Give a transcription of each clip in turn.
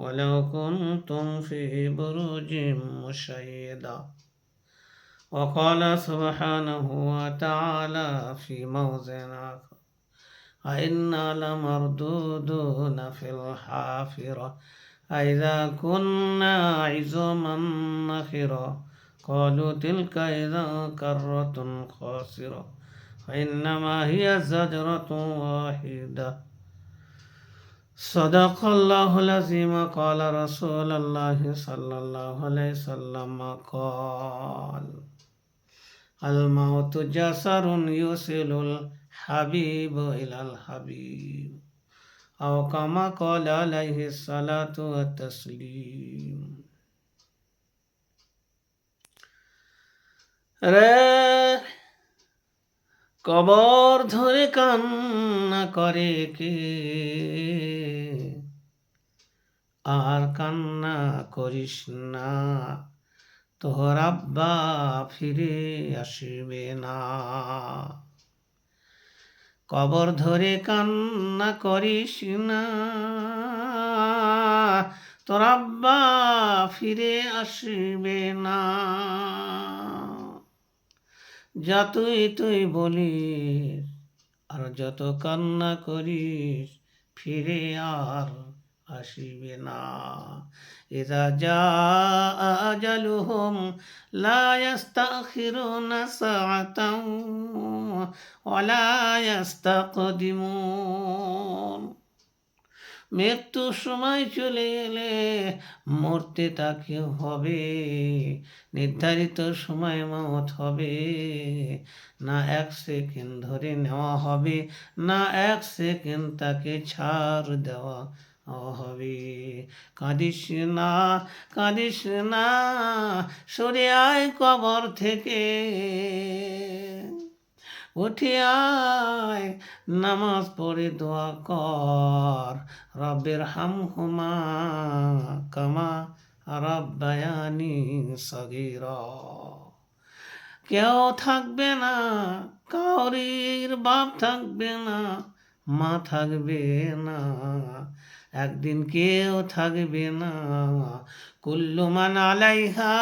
ولو كنتم في بروج مشيدة. وقال سبحانه وتعالى في موضع أئنا لمردودون في الحافرة. أئذا كنا عظاما نخرة. قالوا تلك إذا كرة خاسرة. فإنما هي زجرة واحدة. صدق الله العظيم قال رسول الله صلى الله عليه وسلم قال الموت جسر يوصل الحبيب إلى الحبيب أو كما قال عليه الصلاة والتسليم রে কবর ধরে কান্না করে কে? আর কান্না করিস না, তোর আব্বা ফিরে আসবে না। কবর ধরে কান্না করিস না, তোর আব্বা ফিরে আসবে না। যতই তুই বলিস, আর যত কান্না করিস, ফিরে আর আসিবে না। ইদা যা আজালুহুম, লা ইয়াস্তাখিরুনা সাআতাও, ওয়া মৃত্যুর সময় চলে এলে মরতে তাকে হবে। নির্ধারিত সময় মত হবে। না এক সেকেন্ড ধরে নেওয়া হবে, না এক সেকেন্ড তাকে ছাড় দেওয়া হবে। কাঁদিস না কাঁদিস না, সরে আয় কবর থেকে। উঠে আয় নামাজ পড়ে দোয়া কর। রব্বের হাম হুমা কামা রব্বায়ানি সগির। কেউ থাকবে না, কাউরির বাপ থাকবে না, মা থাকবে না। একদিন কেউ থাকবে না। কুল্লু মান আলাইহা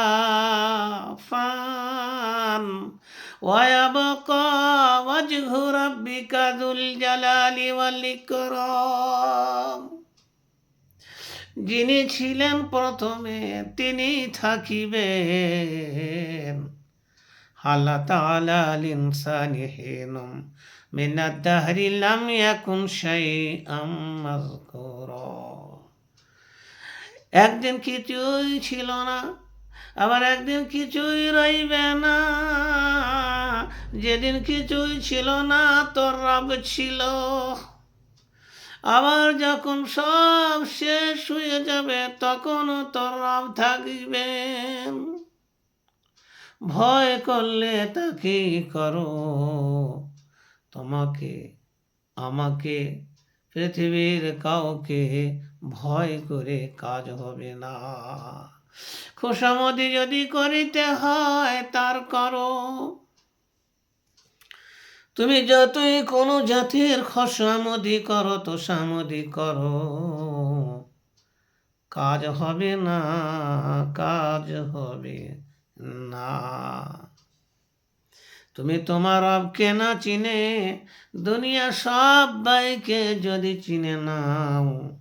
ফান। ওয়াবকা ওয়াজহু রাব্বিকা যুল জালালি ওয়াল ইকরাম। যিনি ছিলেন প্রথমে, তিনি থাকিবেন। আল্লাহ তাআলা আল ইনসানি হিনুম। من الدهر لم يكن شيئا مذكورا একদিন কিছুই ছিল না আবার একদিন কিছুই রইবে না যেদিন কিছুই ছিল না তোর রব ছিল আবার যখন সব শেষ হয়ে যাবে তখন তোর রব থাকবেন ভয় করলে তাকে করো তোমাকে, আমাকে পৃথিবীর কাউকে ভয় করে কাজ হবে না। খোসামদি যদি করিতে হয় তার করো তুমি যতই কোনো জাতির খসামদি করো তো সামদি করো। কাজ হবে না, কাজ হবে না। তুমি তোমার রবকে না চিনে, দুনিয়া সব বাইকে যদি চিনে নাও।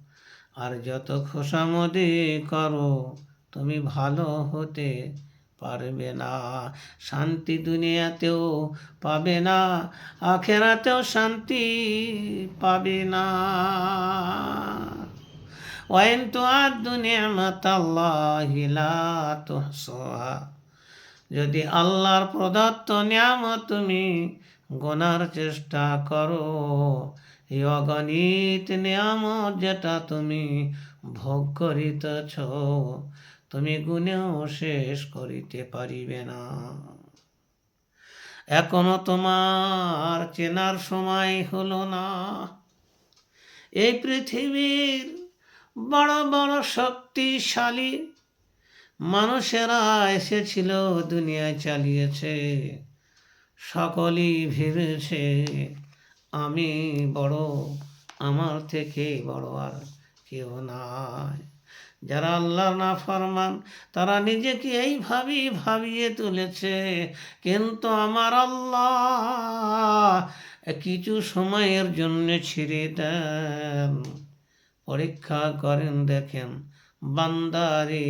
আর যত খোসামদি করো, তুমি ভালো হতে পারবে না। শান্তি দুনিয়াতেও পাবে না, আখেরাতেও শান্তি পাবে না। ওয়াইন তো আর দুনিয়া মাতাল্লাহি লা তুহসুহা। যদি আল্লাহর প্রদত্ত নিয়ামত তুমি গোনার চেষ্টা করো, এই অগণিত নিয়ামত যেটা তুমি ভোগ করিতেছ, তুমি গুণেও শেষ করিতে পারিবে না। এখনও তোমার চেনার সময় হলো না। এই পৃথিবীর বড় বড় শক্তিশালী মানুষেরা এসেছিল দুনিয়ায় চালিয়েছে। সকলেই ভেবেছে, আমি বড়, আমার থেকে বড় আর কেউ নাই। যারা আল্লাহ না ফরমান তারা নিজেকে এইভাবেই ভাবিয়ে তুলেছে, কিন্তু আমার আল্লাহ কিছু সময়ের জন্য ছিঁড়ে দেন। পরীক্ষা করেন, দেখেন, বান্দারে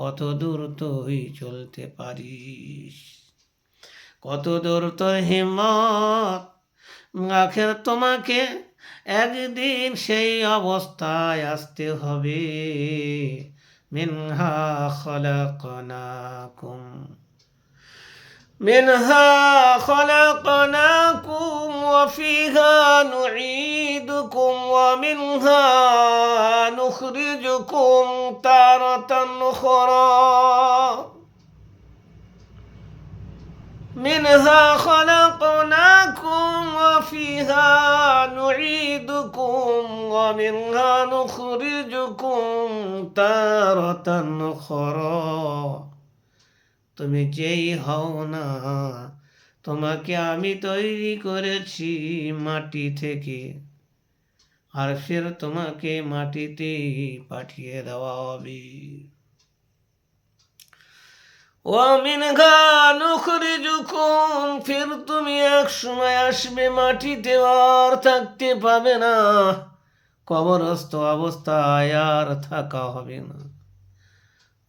কত দূর তুই চলতে পারিস? কত দূর তোর হিম্মত? আখের তোমাকে একদিন সেই অবস্থায় আসতে হবে। মিনহা খলাকনাকুম। منها خلقناكم وفيها نعيدكم ومنها نخرجكم تارة أخرى. منها خلقناكم وفيها نعيدكم ومنها نخرجكم تارة أخرى. তুমি যেই হও না, তোমাকে আমি তৈরি করেছি মাটি থেকে। আর ফের তোমাকে মাটিতে পাঠিয়ে দেওয়া হবে। ওয়ামিনহা নুখরিজুকুম ফির তুমি এক সময় আসবে, মাটিতে আর থাকতে পাবে না, কবরস্থ অবস্থায় আর থাকা হবে না।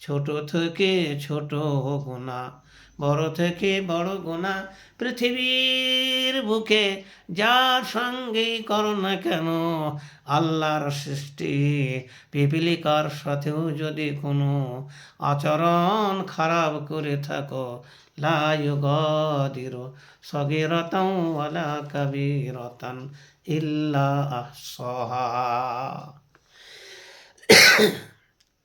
ছোট থেকে ছোট গোনা বড় থেকে বড় গোনা পৃথিবীর বুকে যার সঙ্গে করো না কেন, আল্লাহর সৃষ্টি পিপিলিকার সাথেও যদি কোনো আচরণ খারাপ করে থাকো লায়ুগদির সগিরতং ওয়ালা কবিরতন ইল্লা আহসাহা।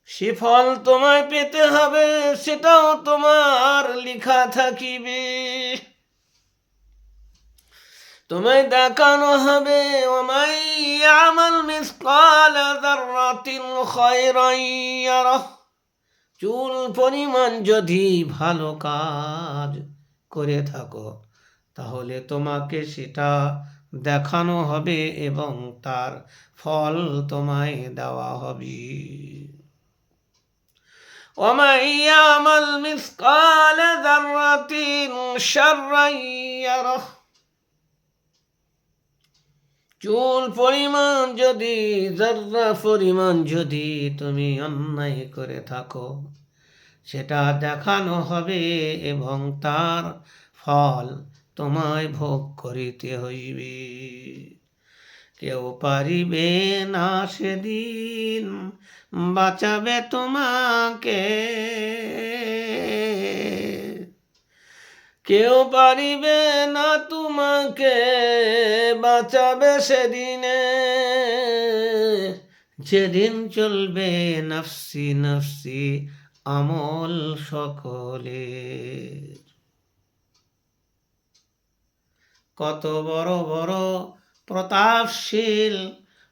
সে ফল তোমায় পেতে হবে, সেটাও তোমার লিখা থাকিবে। তোমায় দেখানো হবে চুল পরিমাণ যদি ভালো কাজ করে থাকো, তাহলে তোমাকে সেটা দেখানো হবে এবং তার ফল তোমায় দেওয়া হবে। ومن يعمل مثقال ذرة شرا يره চুল পরিমাণ যদি জর্রা পরিমাণ যদি তুমি অন্যায় করে থাকো সেটা দেখানো হবে এবং তার ফল তোমায় ভোগ করিতে হইবে কেউ পারিবে না সেদিন বাঁচাবে তোমাকে। কেউ পারিবে না তোমাকে, বাঁচাবে সেদিনে। যেদিন চলবে নফসি নফসি আমল সকলে। কত বড় বড় প্রতাপশীল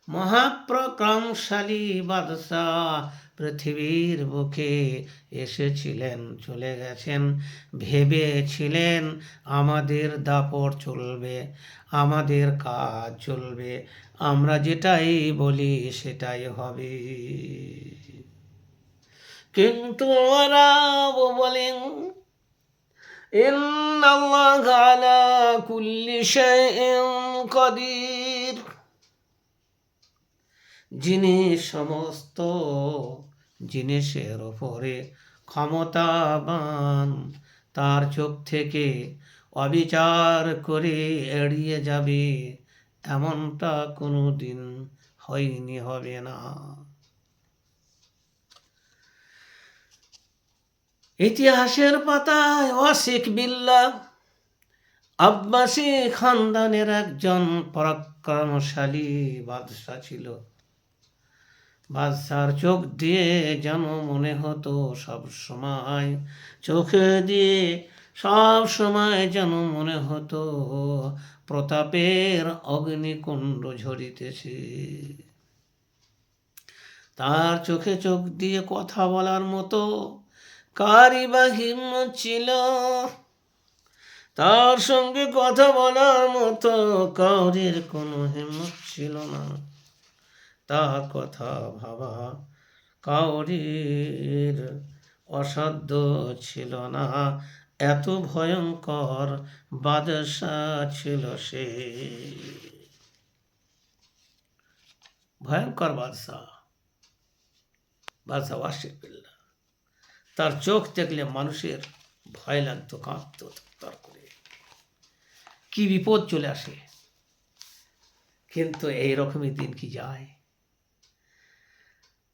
মহাপ্রক্রমশালী বাদশাহ পৃথিবীর বুকে এসেছিলেন, চলে গেছেন। ভেবেছিলেন আমাদের দাপট চলবে, আমাদের কাজ চলবে, আমরা যেটাই বলি সেটাই হবে। কিন্তু ওরা বলেন إن الله على كل شيء قدير যিনি সমস্ত জিনিসের ওপরে ক্ষমতাবান তার চোখ থেকে অবিচার করে এড়িয়ে যাবে এমনটা কোনো দিন হয়নি হবে না ইতিহাসের পাতায় ওয়াসিক বিল্লা। আব্বাসী খানদানের একজন পরাক্রমশালী বাদশাহ ছিল। বাদশার চোখ দিয়ে যেন মনে হতো সব সময়, চোখে দিয়ে সব সময় যেন মনে হতো প্রতাপের অগ্নিকুণ্ড ঝরিতেছে। তার চোখে চোখ দিয়ে কথা বলার মতো কারি বা ছিল। তার সঙ্গে কথা বলার মতো কাউরের কোনো হিম্মত ছিল না। তার কথা ভাবা কাউরির অসাধ্য ছিল না। এত ভয়ঙ্কর বাদশা ছিল সে। ভয়ঙ্কর বাদশাহ। বাদশাহ ওয়াসিফ বিল্লাহ। তার চোখ দেখলে মানুষের ভয় লাগতো কাঁপতো তর করে। কি বিপদ চলে আসে? কিন্তু এই রকমই দিন কি যায়?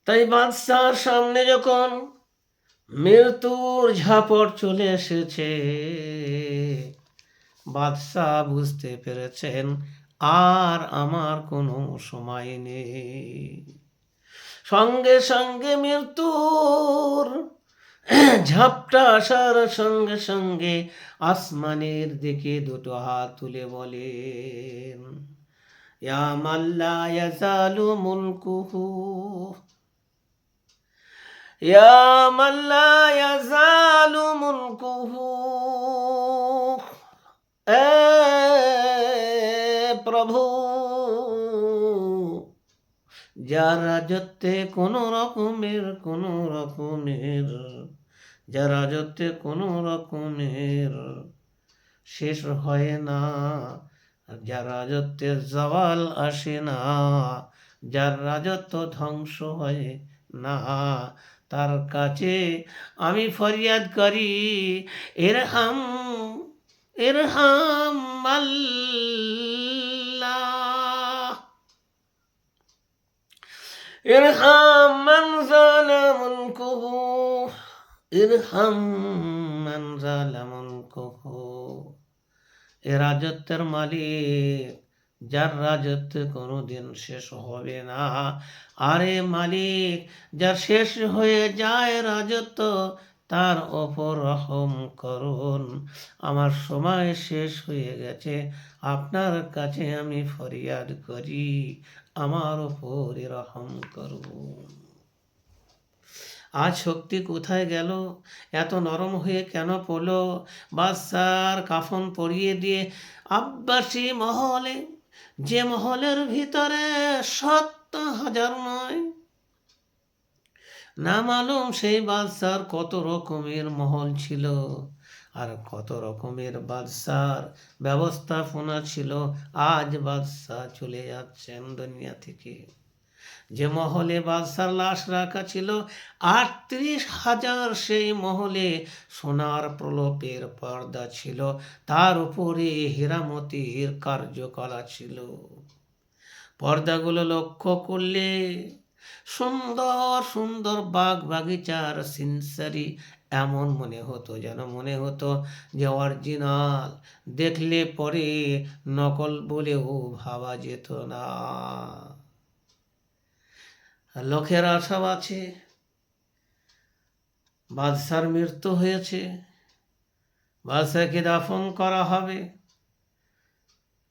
তাই বাদশার সামনে যখন মৃত্যুর ঝাপড় চলে এসেছে, বাদশাহ বুঝতে পেরেছেন আর আমার কোনো সময় নেই। সঙ্গে সঙ্গে মৃত্যুর ঝাপটা আসার সঙ্গে সঙ্গে আসমানের দিকে দুটো হাত তুলে বলে প্রভু, যার রাজত্বে কোনো রকমের কোনো রকমের যা রাজত্বে কোনো রকমের শেষ হয় না। যা রাজত্বে জওয়াল আসে না, যার রাজত্ব ধ্বংস হয় না, তার কাছে আমি ফরিয়াদ করি। এর হাম এর হাম আল্লাহ। এর হাম মান কুহু ইরহাম মান জালামুল এ রাজত্বের মালিক, যার রাজত্ব কোনোদিন শেষ হবে না। আরে মালিক, যার শেষ হয়ে যায় রাজত্ব, তার ওপর রহম করুন। আমার সময় শেষ হয়ে গেছে, আপনার কাছে আমি ফরিয়াদ করি, আমার ওপর রহম করুন। আজ শক্তি কোথায় গেল? এত নরম হয়ে কেন পড়ল? বাদশার কাফন পরিয়ে দিয়ে আব্বাসী মহলে, যে মহলের ভিতরে সত্তর হাজার নয়। না মালুম সেই বাদশার কত রকমের মহল ছিল আর কত রকমের বাদশার ব্যবস্থাপনা ছিল। আজ বাদশাহ চলে যাচ্ছেন দুনিয়া থেকে। যে মহলে বাদশার লাশ রাখা ছিল, আটত্রিশ হাজার সেই মহলে সোনার প্রলোপের পর্দা ছিল। তার উপরে হীরামতির কার্যকলা ছিল। পর্দাগুলো লক্ষ্য করলে সুন্দর সুন্দর বাগ বাগিচার সিনসারি এমন মনে হতো, যেন মনে হতো যে অরিজিনাল। দেখলে পরে নকল বলেও ভাবা যেত না। লোকের আশাও আছে, বাদশার মৃত্যু হয়েছে, বাদশাকে দাফন করা হবে।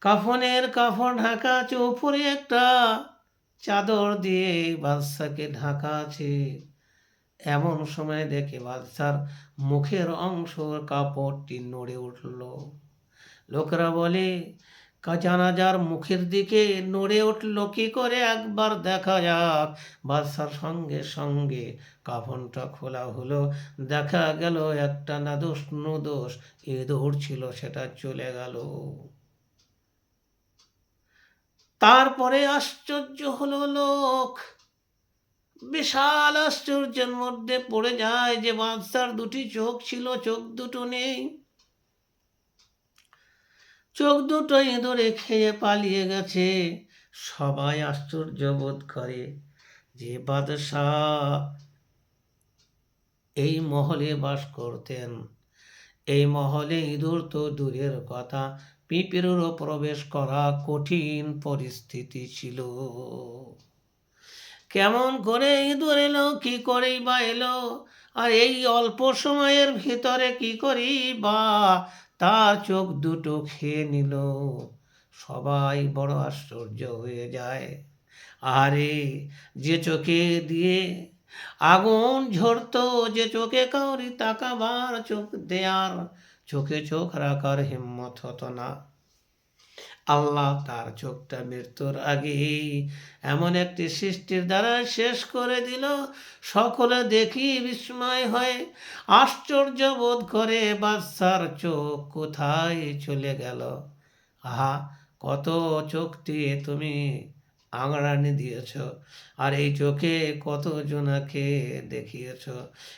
কাফনের কাফন ঢাকা আছে, উপরে একটা চাদর দিয়ে বাদশাকে ঢাকা আছে। এমন সময় দেখে বাদশার মুখের অংশ কাপড়টি নড়ে উঠল। লোকেরা বলে জানাজার মুখের দিকে নড়ে উঠল কি করে? একবার দেখা যাক। বাদশার সঙ্গে সঙ্গে কাফনটা খোলা হলো। দেখা গেল একটা না নাদোষ নুদোষ ইঁদুর ছিল, সেটা চলে গেল। তারপরে আশ্চর্য হলো লোক। বিশাল আশ্চর্যের মধ্যে পড়ে যায় যে বাদশার দুটি চোখ ছিল, চোখ দুটো নেই। চোখ দুটো ইঁদুরে খেয়ে পালিয়ে গেছে। সবাই আশ্চর্য বোধ করে যে বাদশাহ এই মহলে বাস করতেন। এই মহলে ইঁদুর তো দূরের কথা, পিঁপড়েরও প্রবেশ করা কঠিন পরিস্থিতি ছিল। কেমন করে ইঁদুর এলো, কি করেই বা এলো, আর এই অল্প সময়ের ভিতরে কি করি বা তার চোখ দুটো খেয়ে নিল। সবাই বড় আশ্চর্য হয়ে যায়। আরে যে চোখে দিয়ে আগুন ঝরত, যে চোখে কাউরি তাকাবার চোখ দেয়ার, চোখে চোখ রাখার হিম্মত হতো না। আল্লাহ তার চোখটা মৃত্যুর আগেই এমন একটি সৃষ্টির দ্বারা শেষ করে দিল। সকলে দেখি বিস্ময় হয়। আশ্চর্য বোধ করে বাচ্চার চোখ কোথায় চলে গেল। আহা, কত চোখ দিয়ে তুমি আঙড়ানি দিয়েছ। আর এই চোখে কত জনাকে দেখিয়েছ।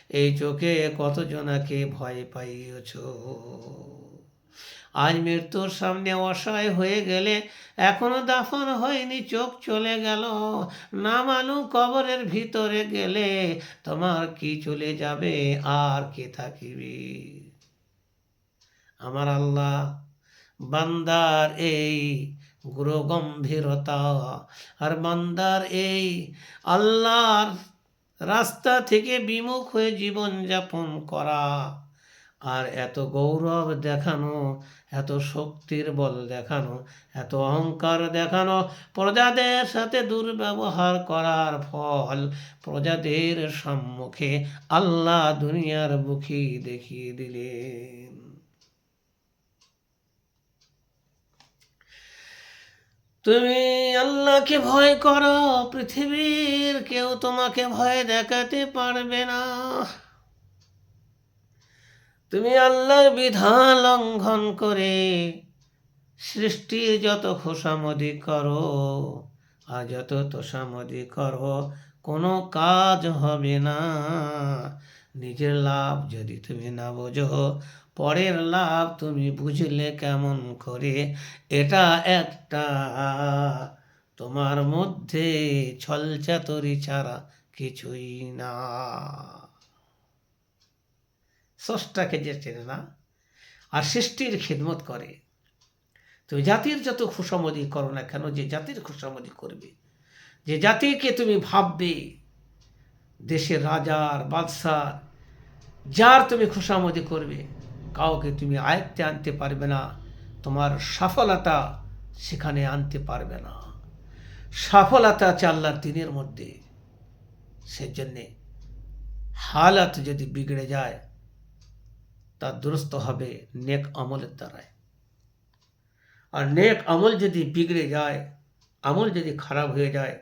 এই চোখে কত জনাকে ভয় পাইয়েছ। আজ মৃত্যুর সামনে অসহায় হয়ে গেলে এখনও দাফন হয়নি, চোখ চলে গেল। না মালুম কবরের ভিতরে গেলে তোমার কি চলে যাবে, আর কে থাকিবি? আমার আল্লাহ, বান্দার এই গুরু গম্ভীরতা আর বান্দার এই আল্লাহর রাস্তা থেকে বিমুখ হয়ে জীবন যাপন করা আর এত গৌরব দেখানো, এত শক্তির বল দেখানো, এত অহংকার দেখানো, প্রজাদের সাথে দুর্ব্যবহার করার ফল প্রজাদের সম্মুখে আল্লাহ দুনিয়ার মুখী দেখিয়ে দিলেন। তুমি আল্লাহকে ভয় করো, পৃথিবীর কেউ তোমাকে ভয় দেখাতে পারবে না। তুমি আল্লাহর বিধান লঙ্ঘন করে সৃষ্টির যত খোসামদি করো আর যত তোষামদি করো, কোনো কাজ হবে না। নিজের লাভ যদি তুমি না বোঝো, পরের লাভ তুমি বুঝলে কেমন করে? এটা একটা তোমার মধ্যে ছলচাতরি ছাড়া কিছুই না। স্রষ্টাকে যে চেনে না আর সৃষ্টির খিদমত করে। তুমি জাতির যত খুশামদি করো না কেন, যে জাতির খুশামদি করবে, যে জাতিকে তুমি ভাববে দেশের রাজার বাদশাহ যার তুমি খুশামদি করবে, কাউকে তুমি আয়ত্তে আনতে পারবে না, তোমার সফলতা সেখানে আনতে পারবে না। সফলতা আল্লাহর দিনের মধ্যে, সেজন্যে হালাত যদি বিগড়ে যায় তা দুরস্ত হবে নেক আমলের দ্বারায় আর নেক আমল যদি বিগড়ে যায় আমল যদি খারাপ হয়ে যায়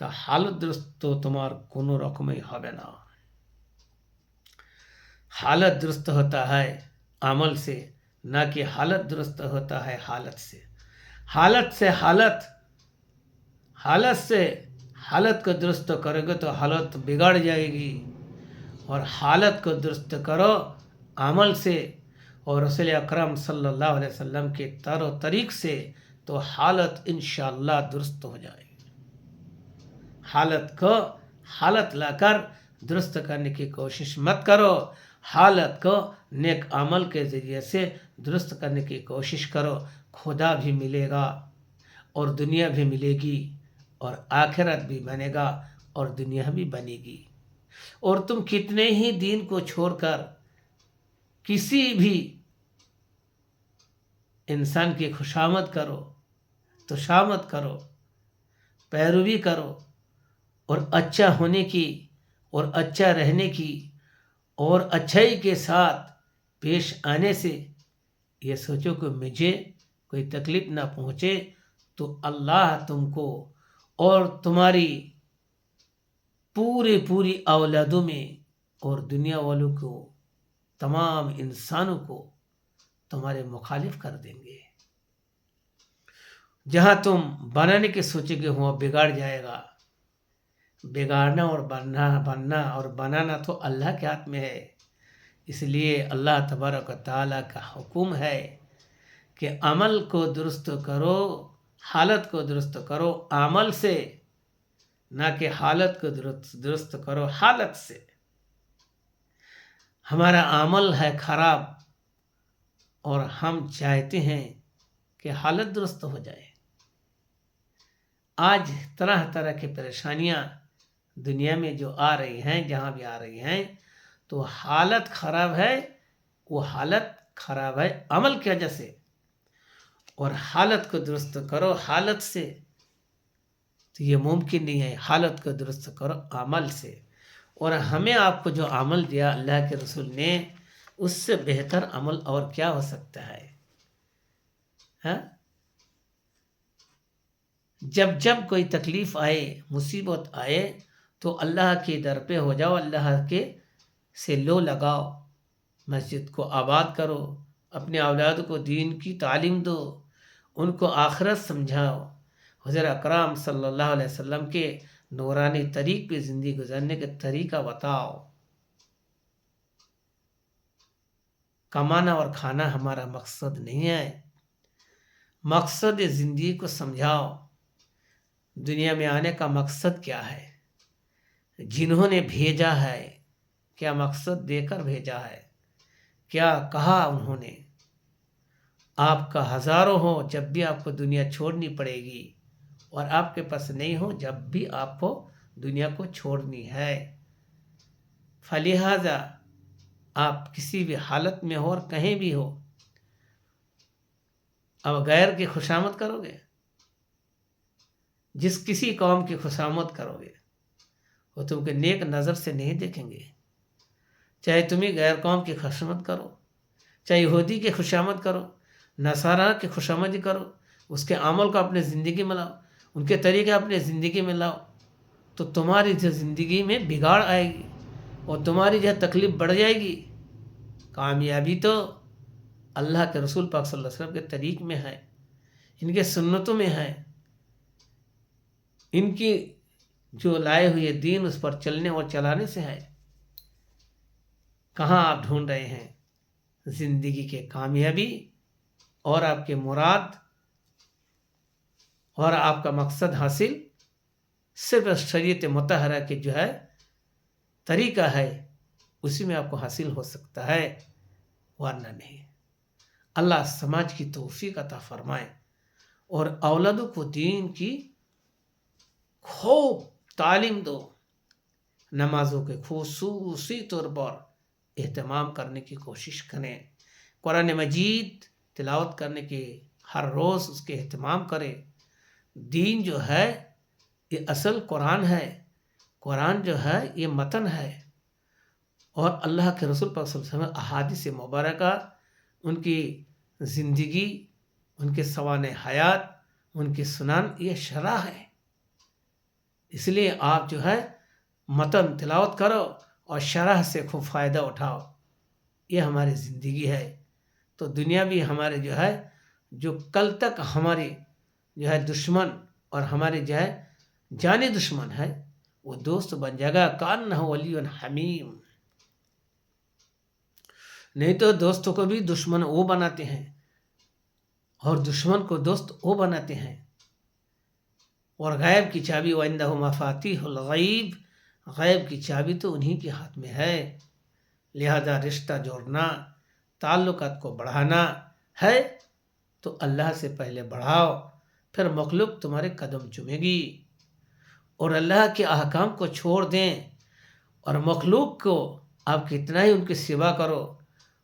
তা হালতগ্রস্ত তোমার কোনো রকমই হবে না عمل سے اور رسول اکرم صلی اللہ علیہ وسلم کے تر و طریق سے تو حالت انشاءاللہ درست ہو جائے حالت کو حالت لا کر درست کرنے کی کوشش مت کرو۔ حالت کو نیک عمل کے ذریعے سے درست کرنے کی کوشش کرو۔ خدا بھی ملے گا اور دنیا بھی ملے گی اور آخرت بھی بنے گا اور دنیا بھی بنے گی۔ اور تم کتنے ہی دین کو چھوڑ کر کسی بھی انسان کی خوشامد کرو تشامت کرو، پیروی کرو اور اچھا ہونے کی اور اچھا رہنے کی اور اچھائی کے ساتھ پیش آنے سے یہ سوچو کہ مجھے کوئی تکلیف نہ پہنچے تو اللہ تم کو اور تمہاری پورے پوری اولادوں میں اور دنیا والوں کو تمام انسانوں کو تمہارے مخالف کر دیں گے۔ جہاں تم بنانے کے سوچے گے ہو بگاڑ جائے گا۔ بگاڑنا اور بننا بننا اور بنانا تو اللہ کے ہاتھ میں ہے۔ اس لیے اللہ تبارک و تعالیٰ کا حکم ہے کہ عمل کو درست کرو، حالت کو درست کرو، عمل سے، نہ کہ حالت کو درست درست کرو، حالت سے۔ ہمارا عمل ہے خراب اور ہم چاہتے ہیں کہ حالت درست ہو جائے۔ آج طرح طرح کی پریشانیاں دنیا میں جو آ رہی ہیں، جہاں بھی آ رہی ہیں، تو حالت خراب ہے، وہ حالت خراب ہے عمل کی وجہ سے۔ اور حالت کو درست کرو، حالت سے۔ تو یہ ممکن نہیں ہے، حالت کو درست کرو عمل سے۔ اور ہمیں آپ کو جو عمل دیا اللہ کے رسول نے، اس سے بہتر عمل اور کیا ہو سکتا ہے؟ ہاں؟ جب جب کوئی تکلیف آئے، مصیبت آئے، تو اللہ کے در پہ ہو جاؤ، اللہ کے سے لو لگاؤ، مسجد کو آباد کرو، اپنے اولاد کو دین کی تعلیم دو، ان کو آخرت سمجھاؤ۔ حضر اکرام صلی اللہ علیہ وسلم کے نورانی طریق پہ زندگی گزرنے کے طریقہ بتاؤ۔ کمانا اور کھانا ہمارا مقصد نہیں ہے۔ مقصد زندگی کو سمجھاؤ۔ دنیا میں آنے کا مقصد کیا ہے؟ جنہوں نے بھیجا ہے؟ کیا مقصد دے کر بھیجا ہے؟ کیا کہا انہوں نے؟ آپ کا ہزاروں ہو جب بھی آپ کو دنیا چھوڑنی پڑے گی۔ اور آپ کے پاس نہیں ہو جب بھی آپ کو دنیا کو چھوڑنی ہے۔ فلہذا آپ کسی بھی حالت میں ہو اور کہیں بھی ہو، اب غیر کی خوشامد کرو گے۔ جس کسی قوم کی خوشامد کرو گے، وہ تم کے نیک نظر سے نہیں دیکھیں گے۔ چاہے تمہیں غیر قوم کی خوشامت کرو، چاہے یہودی کی خوشامد کرو، نصارہ کی خوشامد کرو، اس کے عمل کو اپنے زندگی میں لاؤ۔ ان کے طریقے اپنے زندگی میں لاؤ، تو تمہاری جو زندگی میں بگاڑ آئے گی اور تمہاری جو تکلیف بڑھ جائے گی۔ کامیابی تو اللہ کے رسول پاک صلی اللہ علیہ وسلم کے طریق میں ہے، ان کے سنتوں میں ہے۔ ان کی جو لائے ہوئے دین اس پر چلنے اور چلانے سے ہے۔ کہاں آپ ڈھونڈ رہے ہیں؟ زندگی کے کامیابی اور آپ کے مراد اور آپ کا مقصد حاصل صرف شریعت متحرہ کے جو ہے طریقہ ہے، اسی میں آپ کو حاصل ہو سکتا ہے، ورنہ نہیں۔ اللہ سماج کی توفیق عطا فرمائے اور اولادوں کو دین کی خوب تعلیم دو۔ نمازوں کے خصوصی طور پر اہتمام کرنے کی کوشش کریں۔ قرآن مجید تلاوت کرنے کے ہر روز اس کے اہتمام کریں۔ دین جو ہے، یہ اصل قرآن ہے۔ قرآن جو ہے، یہ متن ہے۔ اور اللہ کے رسول پر صلی اللہ علیہ وسلم احادیث مبارکہ، ان کی زندگی، ان کے سوان حیات، ان کی سنان یہ شرح ہے۔ اس لیے آپ جو ہے، متن تلاوت کرو اور شرح سے خوب فائدہ اٹھاؤ۔ یہ ہماری زندگی ہے۔ تو دنیا بھی ہمارے جو ہے، جو کل تک ہماری جو ہے دشمن اور ہمارے جو ہے جانے دشمن ہے، وہ دوست بن جائے گا۔ کان نہ ہو علی حمیم۔ نہیں تو دوستوں کو بھی دشمن وہ بناتے ہیں اور دشمن کو دوست وہ بناتے ہیں۔ اور غیب کی چابی وائندہ مفاتیح الغیب غیب کی چابی تو انہی کے ہاتھ میں ہے۔ لہذا رشتہ جوڑنا، تعلقات کو بڑھانا ہے۔ تو اللہ سے پہلے بڑھاؤ۔ پھر مخلوق تمہارے قدم چمے گی اور اللہ کے احکام کو چھوڑ دیں اور مخلوق کو آپ کتنا ہی ان کی سوا کرو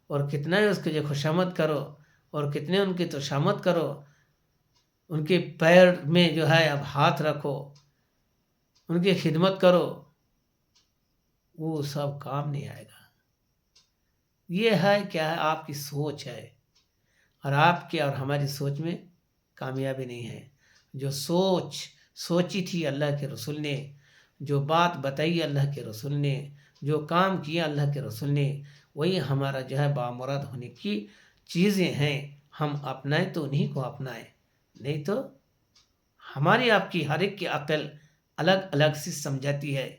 اور کتنا ہی اس کے لیے خوشامد کرو اور کتنے ان کی تشامت کرو، ان کے پیر میں جو ہے اب ہاتھ رکھو، ان کی خدمت کرو، وہ سب کام نہیں آئے گا۔ یہ ہے کیا ہے، آپ کی سوچ ہے اور آپ کے اور ہماری سوچ میں کامیابی نہیں ہے۔ جو سوچ، سوچی تھی اللہ کے رسول نے، جو بات بتائی اللہ کے رسول نے، جو کام کیا اللہ کے رسول نے، وہی ہمارا جو ہے بامراد ہونے کی چیزیں ہیں۔ ہم اپنائیں تو انہیں کو اپنائیں۔ نہیں تو ہماری آپ کی ہر ایک کی عقل الگ الگ سی سمجھاتی ہے۔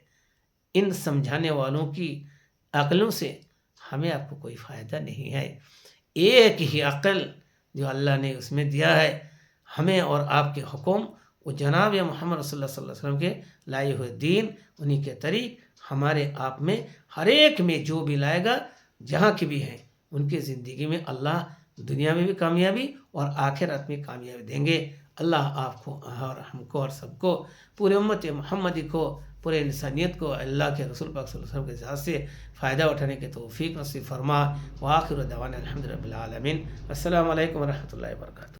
ان سمجھانے والوں کی عقلوں سے ہمیں آپ کو کوئی فائدہ نہیں ہے۔ ایک ہی عقل جو اللہ نے اس میں دیا ہے ہمیں اور آپ کے حکم وہ جناب محمد صلی اللہ علیہ وسلم کے لائے ہوئے دین، انہی کے طریق ہمارے آپ میں ہر ایک میں جو بھی لائے گا، جہاں کی بھی ہیں، ان کی زندگی میں اللہ دنیا میں بھی کامیابی اور آخرت میں کامیابی دیں گے۔ اللہ آپ کو اور ہم کو اور سب کو، پورے امت محمدی کو، پورے انسانیت کو، اللہ کے رسول پاک صلی اللہ علیہ وسلم کے ساتھ سے فائدہ اٹھانے کے توفیق نصیب فرما۔ واخر الدوان الحمد رب العالمین۔ السلام علیکم ورحمۃ اللہ وبرکاتہ۔